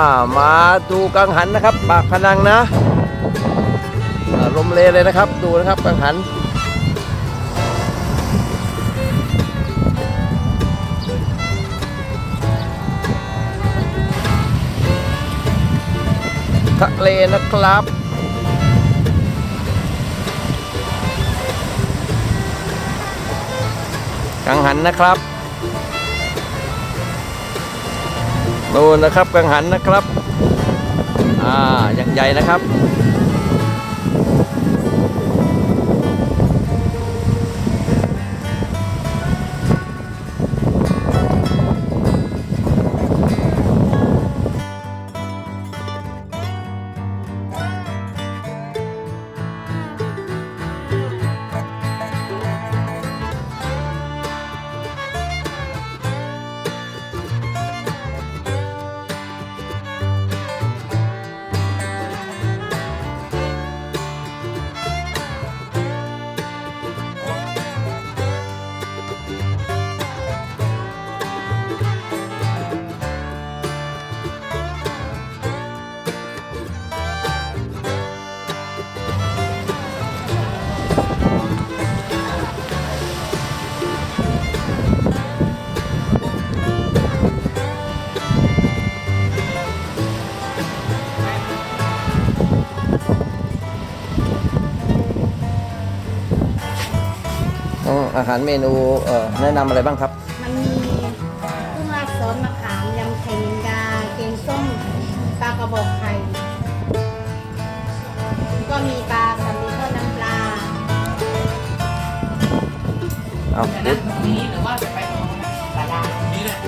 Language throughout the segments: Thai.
อ่ามาดูกังหันนะครับ ปากพนังนะลมเลเลยนะครับ ดูนะครับกังหันทะเลนะครับกังหันนะครับ นู่นนะครับกังหันนะครับ อ่าอย่างใหญ่นะครับ หารเมนูเอ่อแนะนำอะไรบ้างครับ มันมีกุ้งราดซอสมะขามยำไข่แมงดาเกงส้มปลากระบอกไข่ก็มีปลาสลิดทอดน้ำปลาเอาจะพุนั่ทงตรงนี้หรือว่าจะไปตรงศาลาตรงนี้เลย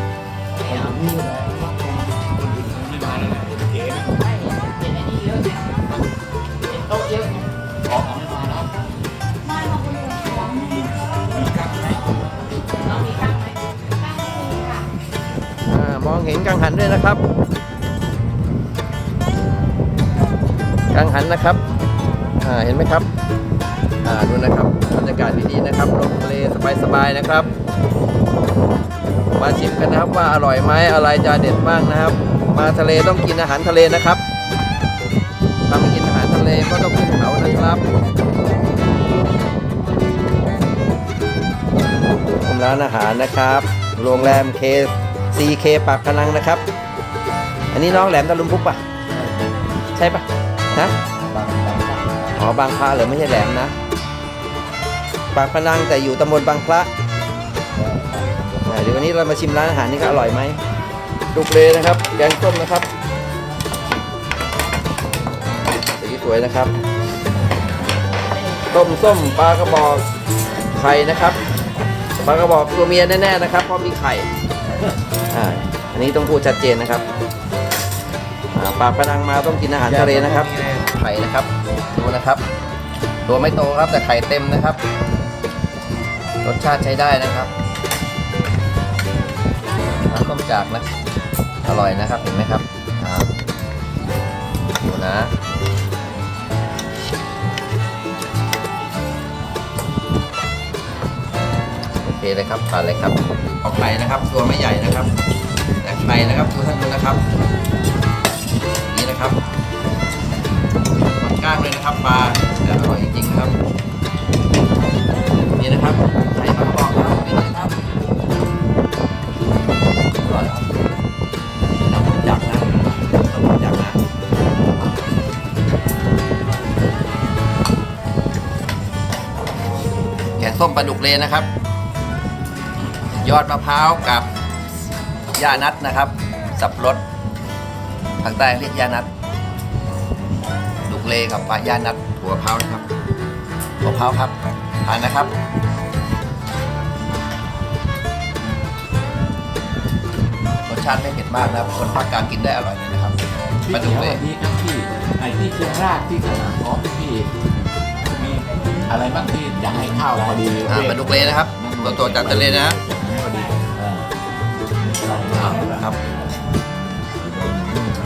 ห็นกังหันด้วยนะครับ กังหันนะครับเห็นไหมครับดูนะครับบรรยากาศดีๆนะครับลมทะเลสบายๆนะครับ มาชิมกันนะครับว่าอร่อยไหมอะไรจะเด็ดบ้างนะครับ มาทะเลต้องกินอาหารทะเลนะครับถ้าไม่กินอาหารทะเลก็ต้องขึ้นเขานะครับร้านอาหารนะครับ โรงแรมเคส 4K ปรับพลังนะครับ อันนี้น้องแหลมตะลุมพุกปะใช่ปะนะหอบางพระหรือไม่ใช่แหลมนะ ปากพนังแต่อยู่ตำบลบางพระเดี๋ยววันนี้เรามาชิมร้านอาหารนี้ก็อร่อยไหมดุกเลนะครับ แกงส้มนะครับสีสวยนะครับ ต้มส้มปลากระบอกไข่นะครับ ปลากระบอกตัวเมียแน่ๆนะครับเพราะมีไข่ อ่าอันนี้ต้องพูดชัดเจนนะครับอ่าปลาพนังมาต้องกินอาหารทะเลนะครับ ไข่นะครับ ดูนะครับ ตัวไม่โตครับแต่ไข่เต็มนะครับ รสชาติใช้ได้นะครับน้ำต้มจากนะ อร่อยนะครับเห็นไหมครับดูนะโอเคเลยครับผ่านเลยครับ เอาไข่นะครับ ตัวไม่ใหญ่นะครับแต่ไข่นะครับดูท่านดูนะครับ นี่นะครับมันก้างเลยนะครับปลาแต่อร่อยจริงๆครับ นี่นะครับไข่ปลากอกครับนี่นะครับอร่อยครับน้ำต้มจักนะน้ำต้มจักนะแกงส้มปลาดุกเลนะครับ ยอดมะพร้าวกับย่านัดนะครับ สับปะรดทางใต้เรียกย่านัดดุกเลกับปลาย่านัดหัวมะพร้าวนะครับหัวมะพร้าวครับทานนะครับรสชาติไม่เผ็ดมากนะครับคนภาคกลางกินได้อร่อยเลยนะครับปลาดุกเลนี่ครับพี่ไอ้ที่เชียงรากที่สนามกอล์ฟพี่มีอะไรบ้างที่อยากให้ข้าวพอดีอ่าปลาดุกเลนะครับตัวโตจากทะเลนะพอดีเออ อ่าครับ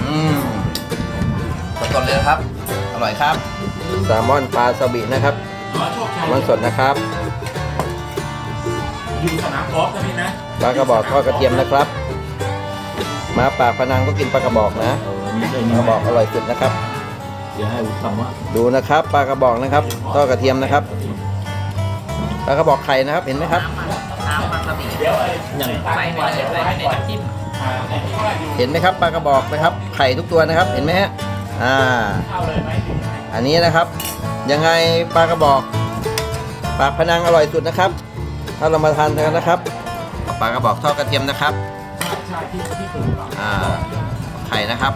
อืมสดๆเลยนะครับ อร่อยครับ แซลมอนปลาสบินะครับอ๋อโชคชัยมันสดนะครับอยู่สนามกอล์ฟนะพี่นะปลากระบอกทอดกระเทียมนะครับ มาปากพนังก็กินปลากระบอกนะเออนี่ได้ปนี่ลากระบอกอร่อยสุดนะครับ เดี๋ยวให้อุตมะดูนะครับปลากระบอกนะครับทอดกระเทียมนะครับปลากระบอกไข่นะครับเห็นไหมครับ อย่างใส่ไปใส่ไปในน้ำจิ้มเห็นไหมครับปลากระบอกนะครับ ไข่ทุกตัวนะครับ เห็นไหมฮะอ่า อันนี้นะครับ ยังไงปลากระบอกปลาพนังอร่อยสุดนะครับ ถ้าเรามาทานกันนะครับปลากระบอกทอดกระเทียมนะครับอ่าไข่นะครับ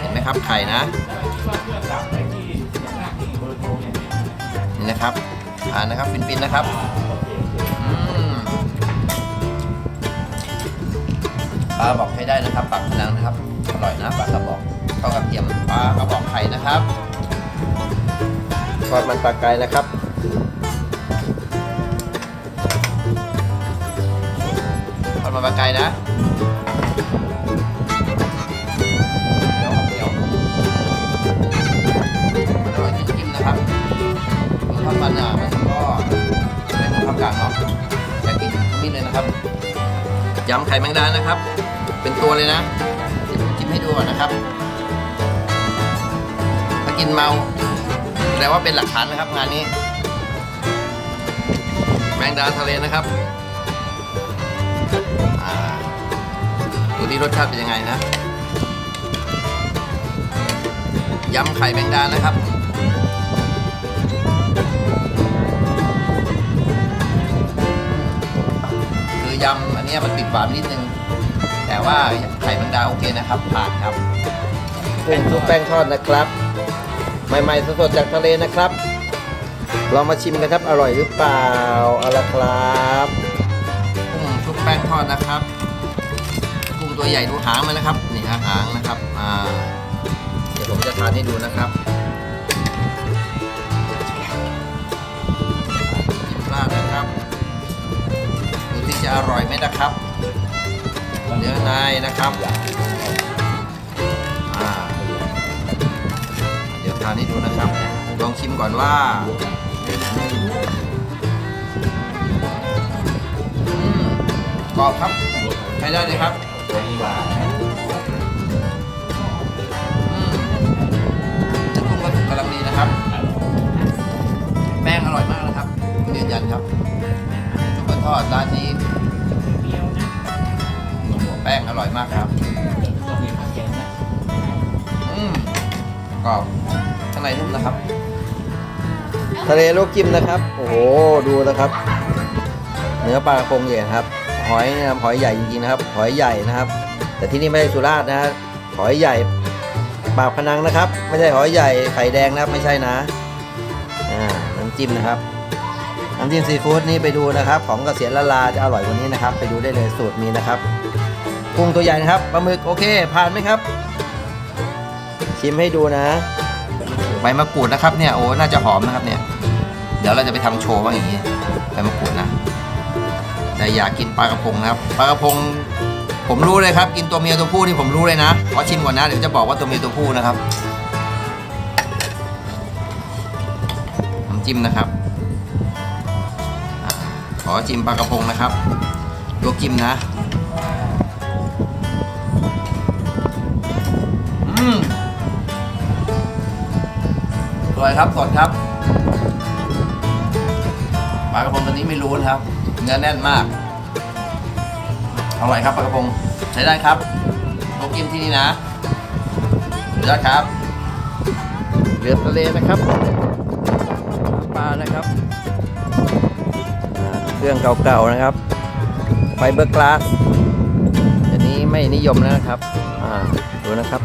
เห็นไหมครับไข่นะนี่นะครับอ่านนะครับฟินๆนะครับ ปลากระบอกใช้ได้นะครับปลากพนังนะครับอร่อยนะปลากระบอกทอดกระเทียมปลากระบอกไข่นะครับทอดมันปลาไกายนะครับทอดมันปลาไก่นะเหนียวๆอร่อยจริงๆนะครับทอดมันอะมันก็เป็นของภาคกลางเนาะจะกินนี่เลยนะครับยำไข่แมงดานะครับ เป็นตัวเลยนะเดี๋ยวผมจิ้มให้ดูก่อนนะครับ ถ้ากินเมาแปลว่าเป็นหลักฐานนะครับงานนี้ แมงดาทะเลนะครับอ่าดูที่รสชาติเป็นยังไงนะยำไข่แมงดานะครับคือยำอันนี้มันติดหวานนิดนึง ว่าไข่แมงดาโอเคนะครับ ผ่านครับกุ้งชุบแป้งทอดนะครับ ใหม่ๆสดๆจากทะเลนะครับ ลองมาชิมกันครับอร่อยหรือเปล่าเอาละครับกุ้งชุบแป้งทอดนะครับกุ้งตัวใหญ่ดูหางมันนะครับนี่ฮะหางนะครับอ่าเดี๋ยวผมจะทานให้ดูนะครับจิ้มราดนะครับดูที่จะอร่อยไหมนะครับ เนื้อในนะครับอ่าเดี๋ยวทานให้ดูนะครับ ลองชิมก่อนว่าอืมกรอบครับใช้ได้เลยครับอืมน้ำปรุงก็ถูกกำลังดีนะครับ แป้งอร่อยมากนะครับยืนยันครับชุกระทอดร้านนี้ แป้งอร่อยมากครับอืมกรอบข้างในนุ่มนะครับ ทะเลลวกจิ้มนะครับ โอ้โห ดูนะครับ เนื้อปลากระพงใหญ่นะครับ หอยเนี่ยหอยใหญ่จริงๆนะครับ หอยใหญ่นะครับ แต่ที่นี่ไม่ใช่สุราษฎร์นะฮะหอยใหญ่ปากพนังนะครับ ไม่ใช่หอยใหญ่ไข่แดงนะครับ ไม่ใช่นะอ่าน้ำจิ้มนะครับน้ำจิ้มซีฟู้ดนี่ไปดูนะครับ ของเกษียณละลาจะอร่อยกว่านี้นะครับ ไปดูได้เลยสูตรมีนะครับ กุ้งตัวใหญ่นะครับปลาหมึกโอเค ผ่านไหมครับ ชิมให้ดูนะใบมะกรูดนะครับเนี่ยโอ้น่าจะหอมนะครับเนี่ย เดี๋ยวเราจะไปทำโชว์บ้างอย่างนี้ใบมะกรูดนะ แต่อยากกินปลากระพงนะครับปลากระพง ผมรู้เลยครับ กินตัวเมียตัวผู้นี่ผมรู้เลยนะขอชิมก่อนนะเดี๋ยวจะบอกว่าตัวเมียตัวผู้นะครับน้ำจิ้มนะครับขอจิ้มปลากระพงนะครับลวกจิ้มนะ อืมสวยครับสดครับปลากระพงตัวนี้ไม่รู้นะครับ เนื้อแน่นมากอร่อยครับปลากระพงใช้ได้ครับลวกจิ้มที่นี่นะสุดยอดครับเรือทะเลนะครับปลานะครับ เครื่องเก่าๆนะครับไฟเบอร์กลาสเดี๋ยวนี้ไม่นิยมแล้วนะครับ อ่า ดูนะครับ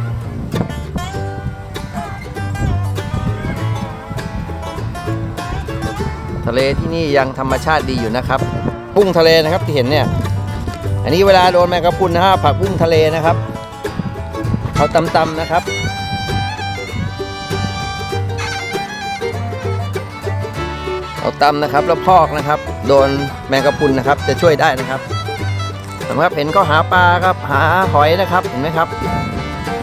ทะเลที่นี่ยังธรรมชาติดีอยู่นะครับกุ้งทะเลนะครับที่เห็นเนี่ย อันนี้เวลาโดนแมงกะพรุนนะฮะผักกุ้งทะเลนะครับเขาตำๆนะครับเอาตำนะครับแล้วพอกนะครับ โดนแมงกะพรุนนะครับจะช่วยได้นะครับสำครับเห็นก็หาปลาครับหาหอยนะครับเห็นไหมครับ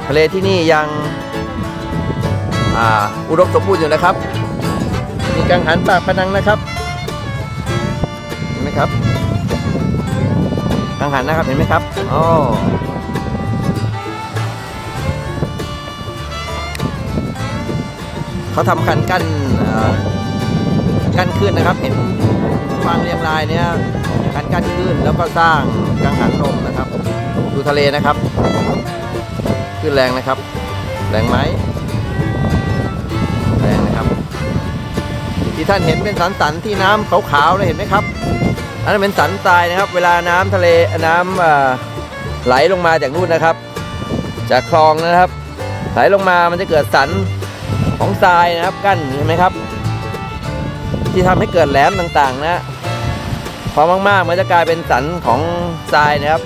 ทะเลที่นี่ยังออุดมสมบูรณ์อยู่นะครับ มีกังหันปากพนังนะครับเห็นไหมครับกังหันนะครับเห็นไหมครับอ๋อเขาทำคันกั้นเอ่อกั้นขึ้นนะครับ เห็นฟางเรียงรายเนี่ยคันกั้นขึ้นแล้วก็สร้างกังหันลมนะครับ ดูทะเลนะครับ ขึ้นแรงนะครับ แรงไหม ที่ท่านเห็นเป็นสันสันที่น้ำขาวๆเลยเห็นไหมครับ อันนั้นเป็นสันทรายนะครับ เวลาน้ำทะเลน้ำไหลลงมาจากนู่นนะครับ จากคลองนะครับ ไหลลงมามันจะเกิดสันของทรายนะครับกั้นเห็นไหมครับ ที่ทำให้เกิดแหลมต่างๆนะพอมากๆมันจะกลายเป็นสันของทรายนะครับ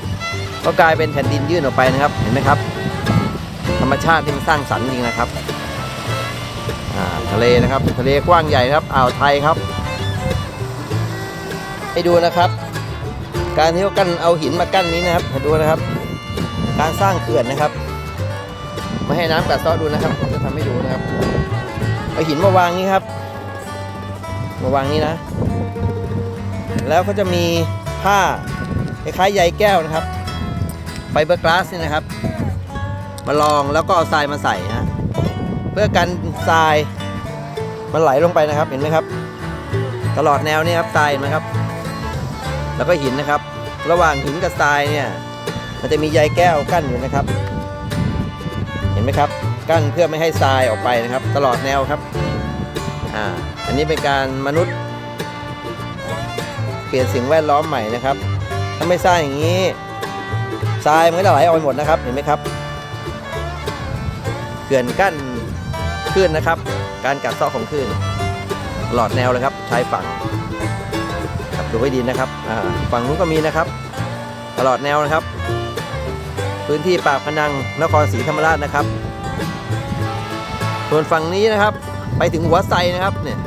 ก็กลายเป็นแผ่นดินยื่นออกไปนะครับ เห็นไหมครับ ธรรมชาติที่มันสร้างสรรค์จริงนะครับ ทะเลนะครับทะเลกว้างใหญ่ครับอ่าวไทยครับ ให้ดูนะครับ การที่เขากั้นเอาหินมากั้นนี้นะครับให้ดูนะครับ การสร้างเขื่อนนะครับม่ให้น้ำกัดเซาะดูนะครับผมจะทำให้ดูนะครับเอาหินมาวางนี้ครับ มาวางนี้นะ แล้วก็จะมีผ้าคล้ายๆใยแก้วนะครับไฟเบอร์กลาสนี่นะครับ มาลองแล้วก็เอาทรายมาใส่นะเพื่อกันทราย มันไหลลงไปนะครับเห็นไหมครับ ตลอดแนวนี้ครับทรายนไหมครับ แล้วก็หินนะครับ ระหว่างหินกับทรายเนี่ย มันจะมีใยแก้วกั้นอยู่นะครับ เห็นไหมครับ กั้นเพื่อไม่ให้ทรายออกไปนะครับ ตลอดแนวครับอ่าอันนี้เป็นการมนุษย์ เปลี่ยนสิ่งแวดล้อมใหม่นะครับ ถ้าไม่สร้างอย่างนี้ทรายมันก็จะไหลออกไปหมดนะครับ เห็นไหมครับเขื่อนกั้นคลื่นนะครับ การกัดเซาะของคลื่นตลอดแนวเลยครับชายฝั่งครับดูให้ดีนะครับฝั่งนู้นก็มีนะครับ ตลอดแนวนะครับ พื้นที่ปากพนังนครศรีธรรมราชนะครับ ส่วนฝั่งนี้นะครับ ไปถึงหัวไซนะครับเนี่ย